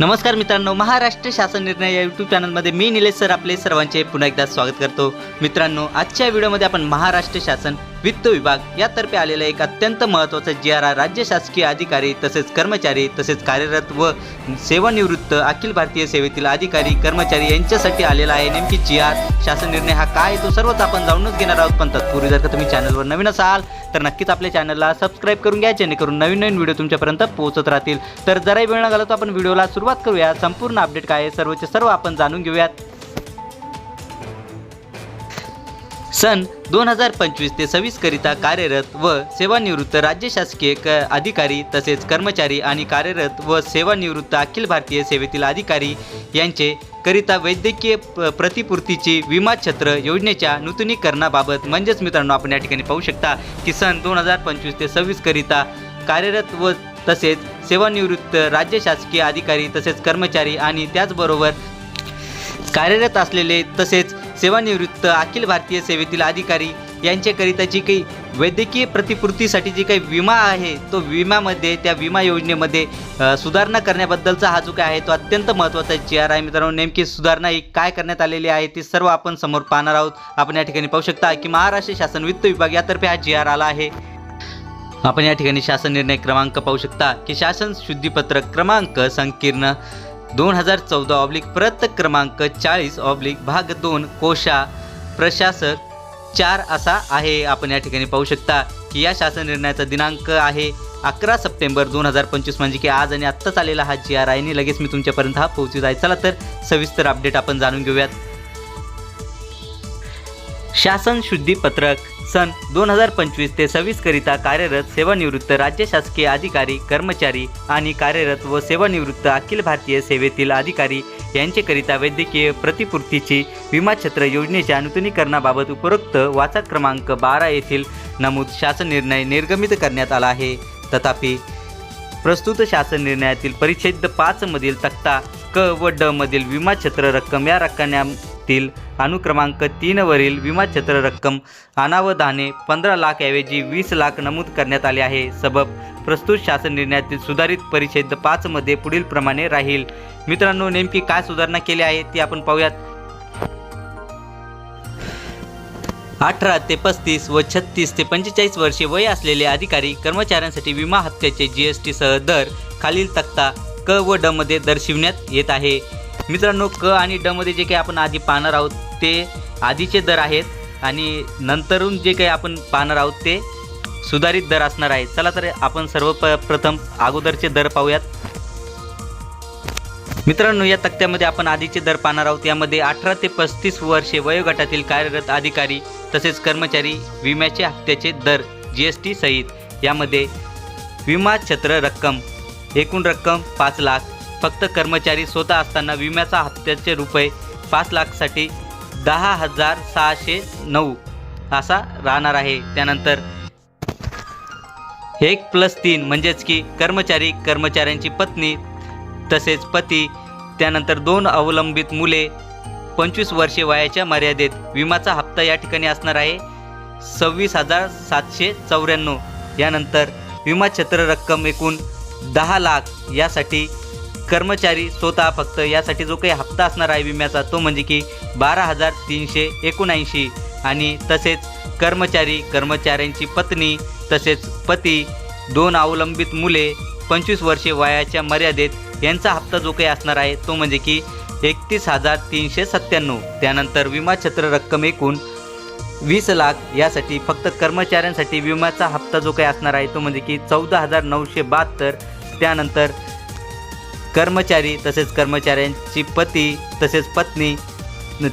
नमस्कार मित्रांनो महाराष्ट्र शासन निर्णय या यूट्यूब चॅनलमध्ये मी निलेश सर आपले सर्वांचे पुन्हा एकदा स्वागत करतो. मित्रांनो आजच्या व्हिडिओमध्ये आपण महाराष्ट्र शासन वित्त विभाग यातर्फे आलेलं एक अत्यंत महत्त्वाचं जी आर आर राज्य शासकीय अधिकारी तसेच कर्मचारी तसेच कार्यरत व सेवानिवृत्त अखिल भारतीय सेवेतील अधिकारी कर्मचारी यांच्यासाठी आलेला आहे. नेमकी जी आर शासन निर्णय हा काय आहे? तो सर्वच आपण जाणूनच घेणार आहोत. पण तत्पूर्वी जर का तुम्ही चॅनलवर नवीन असाल तर नक्कीच आपल्या चॅनलला सबस्क्राईब करून घ्या जेणेकरून नवीन नवीन व्हिडिओ तुमच्यापर्यंत पोहोचत राहतील. तर जराही वेळ न घालवता आपण व्हिडिओला सुरुवात करूया. संपूर्ण अपडेट काय आहे? सर्वचे सर्व आपण जाणून घेऊयात. सन दोन हजार पंचवीस ते सव्वीस करिता कार्यरत व सेवानिवृत्त राज्य शासकीय क अधिकारी तसेच कर्मचारी आणि कार्यरत व सेवानिवृत्त अखिल भारतीय सेवेतील अधिकारी यांचे करिता वैद्यकीय प- प्रतिपूर्तीची विमा छत्र योजनेच्या नूतनीकरणाबाबत म्हणजेच मित्रांनो आपण या ठिकाणी पाहू शकता की सन दोन हजार पंचवीस ते सव्वीस करिता कार्यरत व तसेच सेवानिवृत्त राज्य शासकीय अधिकारी तसेच कर्मचारी आणि त्याचबरोबर कार्यरत असलेले तसेच सेवानिवृत्त अखिल भारतीय सेवेतील अधिकारी यांच्याकरिता जी काही वैद्यकीय प्रतिपूर्तीसाठी जी काही विमा आहे तो विम्यामध्ये त्या विमा योजनेमध्ये सुधारणा करण्याबद्दलचा हा जो काय आहे तो अत्यंत महत्त्वाचा जी आर आहे मित्रांनो नेमकी सुधारणा ही काय करण्यात आलेली आहे ती सर्व आपण समोर पाहणार आहोत. आपण या ठिकाणी पाहू शकता की महाराष्ट्र शासन वित्त विभाग यातर्फे हा जी आर आला आहे. आपण या ठिकाणी शासन निर्णय क्रमांक पाहू शकता की शासन शुद्धीपत्रक क्रमांक संकीर्ण दोन हजार चौदा ऑब्लिक प्रत क्रमांक चाळीस ऑब्लिक भाग दोन कोशा प्रशासक चार असा आहे. आपण या ठिकाणी पाहू शकता की या शासन निर्णयाचा दिनांक आहे अकरा सप्टेंबर दोन हजार पंचवीस म्हणजे की आज आणि आत्ताच आलेला हा जी आर आयने लगेच मी तुमच्यापर्यंत हा पोहोचू आहे चला तर सविस्तर अपडेट आपण जाणून घेऊयात. शासन शुद्धीपत्रक सन दोन हजार पंचवीस ते सव्वीस करिता कार्यरत सेवानिवृत्त राज्य शासकीय अधिकारी कर्मचारी आणि कार्यरत व सेवानिवृत्त अखिल भारतीय सेवेतील अधिकारी यांचेकरिता वैद्यकीय प्रतिपूर्तीची विमा छत्र योजनेच्या नूतनीकरणाबाबत उपरोक्त वाचक क्रमांक बारा येथील नमूद शासन निर्णय निर्गमित करण्यात आला आहे. तथापि प्रस्तुत शासन निर्णयातील परिच्छेद पाचमधील तक्ता क व ड मधील विमा छत्र रक्कम या रक्कण्यातील अनुक्रमांक तीनवरील विमा क्षेत्र रक्कम अनावधाने पंधरा लाख ऐवजी वीस लाख नमूद करण्यात आले आहे. सबब प्रस्तुत शासन निर्णयातील सुधारित परिच्छेद पाचमध्ये पुढील प्रमाणे राहील. मित्रांनो नेमकी काय सुधारणा केली आहे ती आपण पाहूयात. अठरा ते पस्तीस व छत्तीस ते पंचेचाळीस वर्षे वय असलेले अधिकारी कर्मचाऱ्यांसाठी विमा हप्त्याचे जी एस टीसह दर खालील तक्ता क व ड मध्ये दर्शविण्यात येत आहे. मित्रांनो क आणि ड मध्ये जे काही आपण आधी पाहणार आहोत ते आधीचे दर आहेत आणि नंतरून जे काही आपण पाहणार आहोत ते सुधारित दर असणार आहे चला तर आपण सर्व प प्रथम अगोदरचे दर पाहूयात. मित्रांनो या तक्त्यामध्ये आपण आधीचे दर पाहणार आहोत. यामध्ये अठरा ते पस्तीस वर्षे वयोगटातील कार्यरत अधिकारी तसेच कर्मचारी विम्याचे हप्त्याचे दर जी एस टी सहित. यामध्ये विमा छत्र रक्कम एकूण रक्कम पाच लाख फक्त कर्मचारी स्वतः असताना विम्याचा हप्त्याचे रुपये पाच लाखसाठी दहा हजार सहाशे नऊ असा राहणार आहे. त्यानंतर एक प्लस तीन म्हणजेच की कर्मचारी कर्मचाऱ्यांची पत्नी तसेच पती त्यानंतर दोन अवलंबित मुले पंचवीस वर्षे वयाच्या मर्यादेत विमाचा हप्ता या ठिकाणी असणार आहे. सव्वीस हजार सातशे चौऱ्याण्णव. यानंतर विमा छत्र रक्कम एकूण दहा लाख यासाठी कर्मचारी स्वतः फक्त यासाठी जो काही हप्ता असणार आहे विम्याचा तो म्हणजे की बारा हजार तीनशे एकोणऐंशी. आणि तसेच कर्मचारी कर्मचाऱ्यांची पत्नी तसेच पती दोन अवलंबित मुले पंचवीस वर्षे वयाच्या मर्यादेत यांचा हप्ता जो काही असणार आहे तो म्हणजे की एकतीस हजार तीनशे सत्त्याण्णव. त्यानंतर विमा छत्र रक्कम एकूण वीस लाख. यासाठी फक्त कर्मचाऱ्यांसाठी विम्याचा हप्ता जो काही असणार आहे तो म्हणजे की चौदा हजार नऊशे बहात्तर. त्यानंतर कर्मचारी तसेच कर्मचाऱ्यांची पती तसेच पत्नी.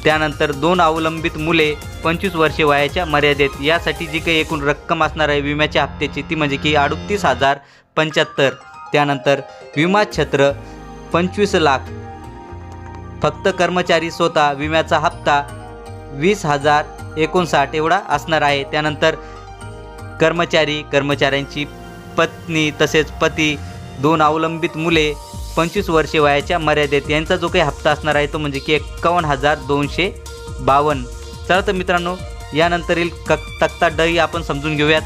त्यानंतर दोन अवलंबित मुले पंचवीस वर्षे वयाच्या मर्यादेत. यासाठी जी काही एकूण रक्कम असणार आहे विम्याच्या हप्त्याची ती म्हणजे की अडतीस हजार पंच्याहत्तर. त्यानंतर विमा छत्र पंचवीस लाख. फक्त कर्मचारी स्वतः विम्याचा हप्ता वीस हजार एकोणसाठ एवढा असणार आहे. त्यानंतर कर्मचारी कर्मचाऱ्यांची पत्नी तसेच पती दोन अवलंबित मुले पंचवीस वर्षे वयाच्या मर्यादेत यांचा जो काही हप्ता असणार आहे तो म्हणजे की एक्कावन्न हजार दोनशे बावन्न. चला तर मित्रांनो यानंतरील क तक्ता ड ही आपण समजून घेऊयात.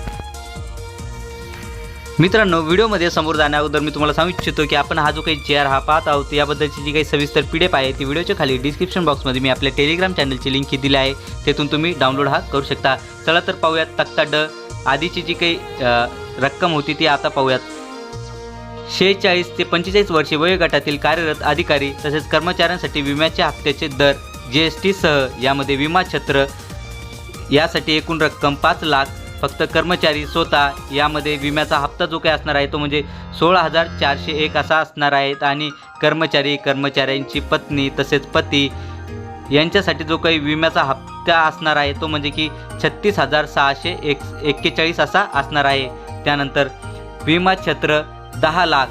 मित्रांनो व्हिडिओमध्ये समोर जाण्या अगोदर मी तुम्हाला सांगू इच्छितो की आपण हा जो काही चेअर हा पाहत आहोत याबद्दलची जी काही सविस्तर पी आहे ती व्हिडिओच्या खाली डिस्क्रिप्शन बॉक्समध्ये मी आपल्या टेलिग्राम चॅनलची लिंक ही दिली आहे. तेथून तुम्ही डाउनलोड हा करू शकता. चला तर पाहूयात तक्ता ड. आधीची जी काही रक्कम होती ती आता पाहूयात. शेहेचाळीस ते पंचेचाळीस वर्षे वयोगटातील कार्यरत अधिकारी तसेच कर्मचाऱ्यांसाठी विम्याच्या हप्त्याचे दर जी एस टीसह यामध्ये विमा छत्र यासाठी एकूण रक्कम पाच लाख फक्त कर्मचारी स्वतः यामध्ये विम्याचा हप्ता जो काही असणार आहे तो म्हणजे सोळा हजार चारशे एक असा असणार आहेत आणि कर्मचारी कर्मचाऱ्यांची पत्नी तसेच पती यांच्यासाठी जो काही विम्याचा हप्ता असणार आहे तो म्हणजे की छत्तीस हजार सहाशे एक एक्केचाळीस असा असणार आहे. त्यानंतर विमा छत्र दहा लाख.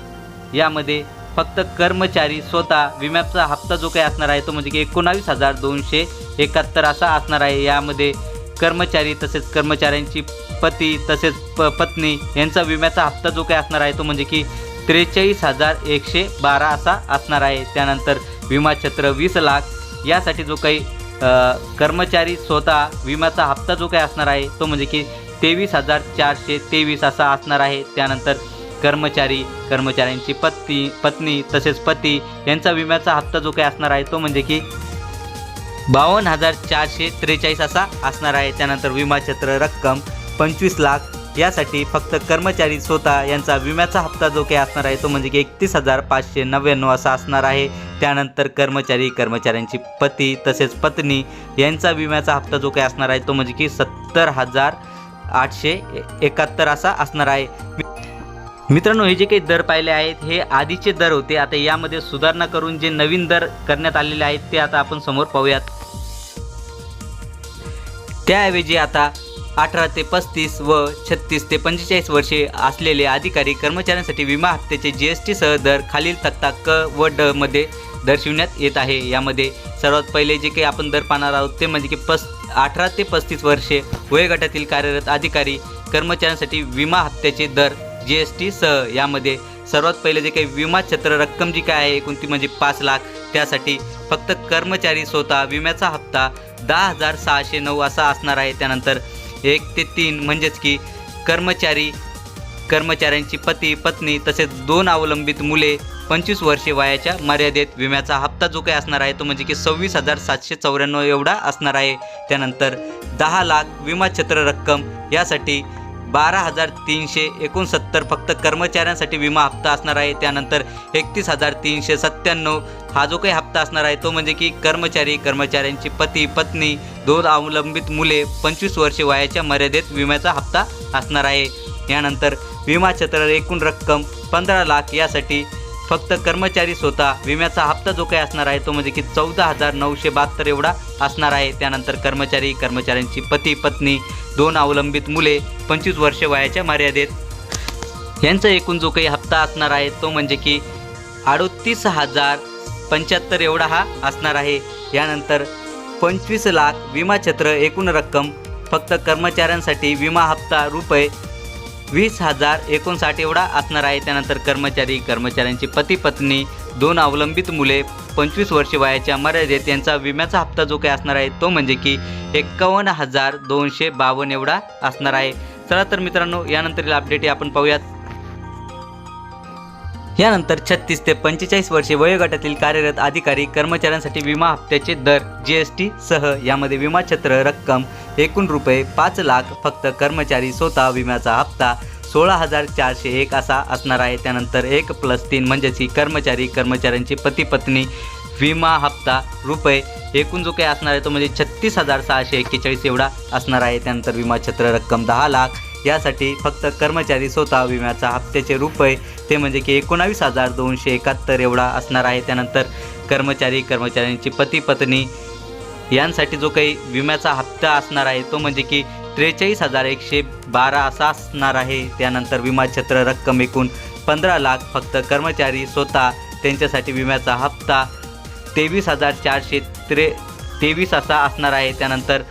यामध्ये फक्त कर्मचारी स्वतः विम्याचा हप्ता जो काही असणार आहे तो म्हणजे की एकोणावीस हजार दोनशे एकाहत्तर असा असणार आहे. यामध्ये कर्मचारी तसेच कर्मचाऱ्यांची पती तसेच प पत्नी यांचा विम्याचा हप्ता जो काही असणार आहे तो म्हणजे की त्रेचाळीस हजार एकशे बारा असा असणार आहे. त्यानंतर विमा छत्र वीस लाख. यासाठी जो काही कर्मचारी स्वतः विम्याचा हप्ता जो काही असणार आहे तो म्हणजे की तेवीस हजार चारशे तेवीस असा असणार आहे. त्यानंतर कर्मचारी कर्मचाऱ्यांची पत्नी पत्नी तसेच पती यांचा विम्याचा हप्ता जो काही असणार आहे तो म्हणजे की बावन्न हजार चारशे त्रेचाळीस असा असणार आहे. त्यानंतर विमा क्षेत्र रक्कम पंचवीस लाख. यासाठी फक्त कर्मचारी स्वतः यांचा विम्याचा हप्ता जो काही असणार आहे तो म्हणजे की एकतीस हजार पाचशे नव्याण्णव असा असणार आहे. त्यानंतर कर्मचारी कर्मचाऱ्यांची पती तसेच पत्नी यांचा विम्याचा हप्ता जो काही असणार आहे तो म्हणजे की सत्तर हजार आठशे एकाहत्तर असा असणार आहे. मित्रांनो हे जे काही दर पाहिले आहेत हे आधीचे दर होते. आता यामध्ये सुधारणा करून जे नवीन दर करण्यात आलेले आहेत ते आता आपण समोर पाहूयात. त्याऐवजी आता अठरा ते पस्तीस व छत्तीस ते पंचेचाळीस वर्षे असलेले अधिकारी कर्मचाऱ्यांसाठी विमा हप्त्याचे जी एस टीसह दर खालील तक्ता क व ड मध्ये दर्शविण्यात येत आहे. यामध्ये सर्वात पहिले जे काही आपण दर पाहणार आहोत ते म्हणजे की पस अठरा ते पस्तीस वर्षे वयोगटातील कार्यरत अधिकारी कर्मचाऱ्यांसाठी विमा हप्त्याचे दर जी एस टी सह यामध्ये सर्वात पहिले जे काही विमा क्षेत्र रक्कम जी काय आहे कोणती म्हणजे पाच लाख त्यासाठी फक्त कर्मचारी स्वतः विम्याचा हप्ता दहा हजार सहाशे नऊ असा असणार आहे. त्यानंतर एक ते तीन म्हणजेच की कर्मचारी कर्मचाऱ्यांची पती पत्नी तसेच दोन अवलंबित मुले पंचवीस वर्षे वयाच्या मर्यादेत विम्याचा हप्ता जो काही असणार आहे तो म्हणजे की सव्वीस हजार सातशे चौऱ्याण्णव एवढा असणार आहे. त्यानंतर दहा लाख विमा क्षेत्र रक्कम यासाठी बारा हजार तीनशे एकोणसत्तर फक्त कर्मचाऱ्यांसाठी विमा हप्ता असणार आहे. त्यानंतर एकतीस हजार तीनशे सत्त्याण्णव हा जो काही हप्ता असणार आहे तो म्हणजे की कर्मचारी कर्मचाऱ्यांची पती पत्नी दोन अवलंबित मुले पंचवीस वर्षे वयाच्या मर्यादेत विम्याचा हप्ता असणार आहे. यानंतर विमा क्षेत्रात एकूण रक्कम पंधरा लाख यासाठी फक्त कर्मचारी स्वतः विम्याचा हप्ता जो काही असणार आहे तो म्हणजे की चौदा हजार नऊशे बहात्तर एवढा असणार आहे. त्यानंतर कर्मचारी कर्मचाऱ्यांची पती पत्नी दोन अवलंबित मुले पंचवीस वर्ष वयाच्या मर्यादेत. यांचा एकूण जो काही हप्ता असणार आहे तो म्हणजे की अडोतीस हजार पंच्याहत्तर एवढा हा असणार आहे. यानंतर पंचवीस लाख विमा छत्र एकूण रक्कम फक्त कर्मचाऱ्यांसाठी विमा हप्ता रुपये वीस हजार एकोणसाठ एवढा असणार आहे. त्यानंतर कर्मचारी कर्मचाऱ्यांची पती पत्नी दोन अवलंबित मुले पंचवीस वर्ष वयाच्या मर्यादेत यांचा विम्याचा हप्ता जो काही असणार आहे तो म्हणजे की एक्कावन्न हजार दोनशे बावन्न एवढा असणार आहे. चला तर मित्रांनो यानंतरील अपडेट आपण पाहूयात. यानंतर छत्तीस ते पंचेचाळीस वर्षे वयोगटातील कार्यरत अधिकारी कर्मचाऱ्यांसाठी विमा हप्त्याचे दर जी एस टी सह यामध्ये विमा छत्र रक्कम एकूण रुपये पाच लाख फक्त कर्मचारी स्वतः विम्याचा हप्ता सोळा हजार चारशे एक असा असणार आहे. त्यानंतर एक प्लस तीन म्हणजेच ही कर्मचारी कर्मचाऱ्यांची पती पत्नी विमा हप्ता रुपये एकूण जो काही असणार आहे तो म्हणजे छत्तीस हजार सहाशे एक्केचाळीस एवढा असणार आहे. त्यानंतर विमा छत्र रक्कम दहा लाख यासाठी फक्त कर्मचारी स्वतः विम्याचा हप्त्याचे रुपये ते म्हणजे की एकोणावीस हजार दोनशे एकाहत्तर एवढा असणार आहे. त्यानंतर कर्मचारी कर्मचाऱ्यांची पती पत्नी यांसाठी जो काही विम्याचा हप्ता असणार आहे तो म्हणजे की त्रेचाळीस हजार एकशे बारा असा असणार आहे. त्यानंतर विमा छत्र रक्कम एकूण पंधरा लाख फक्त कर्मचारी स्वतः त्यांच्यासाठी विम्याचा हप्ता तेवीस हजार चारशे त्रे तेवीस असा असणार आहे. त्यानंतर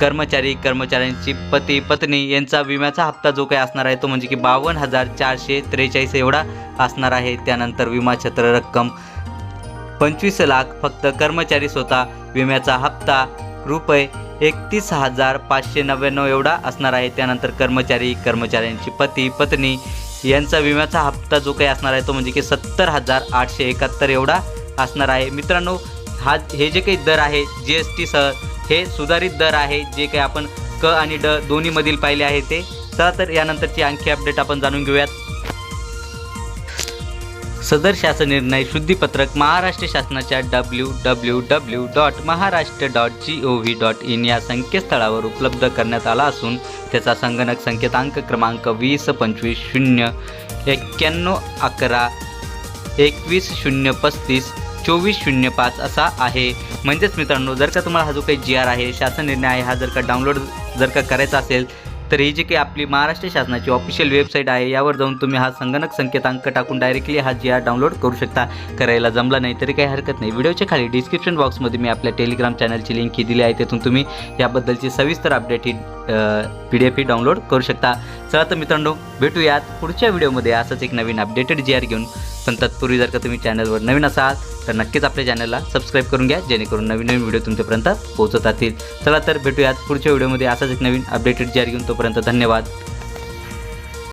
कर्मचारी कर्मचाऱ्यांची पती पत्नी यांचा विम्याचा हप्ता जो काही असणार आहे तो म्हणजे की बावन्न हजार चारशे त्रेचाळीस एवढा असणार आहे. त्यानंतर विमा छत्र रक्कम पंचवीस लाख फक्त कर्मचारी स्वतः विम्याचा हप्ता रुपये एकतीस हजार पाचशे नव्याण्णव एवढा असणार आहे. त्यानंतर कर्मचारी कर्मचाऱ्यांची पती पत्नी यांचा विम्याचा हप्ता जो काही असणार आहे तो म्हणजे की सत्तर हजार आठशे एकाहत्तर एवढा असणार आहे. मित्रांनो हा हे जे काही दर आहे जी एस टीसह हे सुधारित दर आहे जे काही आपण क आणि ड दोन्हीमधील पाहिले आहे ते. चला तर यानंतरची आणखी अपडेट आपण जाणून घेऊयात. सदर शासन निर्णय शुद्धीपत्रक महाराष्ट्र शासनाच्या W W W dot Maharashtra dot G O V dot in या संकेतस्थळावर उपलब्ध करण्यात आला असून त्याचा संगणक संकेतांक क्रमांक वीस पंचवीस शून्य एक्क्याण्णव अकरा एकवीस शून्य पस्तीस चोवीस शून्य पाच असा आहे. म्हणजेच मित्रांनो जर का तुम्हाला हा जो काही जी आर आहे शासन निर्णय आहे हा जर का डाउनलोड जर का करायचा असेल तर ही जी काही आपली महाराष्ट्र शासनाची ऑफिशियल वेबसाईट आहे यावर जाऊन तुम्ही हा संगणक संकेतांक टाकून डायरेक्टली हा जी आर डाउनलोड करू शकता. करायला जमला नाही तरी काही हरकत नाही. व्हिडिओच्या खाली डिस्क्रिप्शन बॉक्समध्ये मी आपल्या टेलिग्राम चॅनलची लिंक ही दिली आहे तिथून तुम्ही याबद्दलची सविस्तर अपडेट ही पी डी एफ ही डाउनलोड करू शकता. चला तर मित्रांनो भेटूयात पुढच्या व्हिडिओमध्ये असंच एक नवीन अपडेटेड जी आर घेऊन. पण तत्पूर्वी जर का तुम्ही चॅनलवर नवीन असाल तर नक्कीच आपल्या चॅनलला सबस्क्राईब करून घ्या जेणेकरून नवीन नवीन व्हिडिओ तुमच्यापर्यंत पोहोचत असतील चला तर भेटूयात पुढच्या व्हिडिओमध्ये असाच एक नवीन अपडेटेड जारी घेऊन तोपर्यंत धन्यवाद.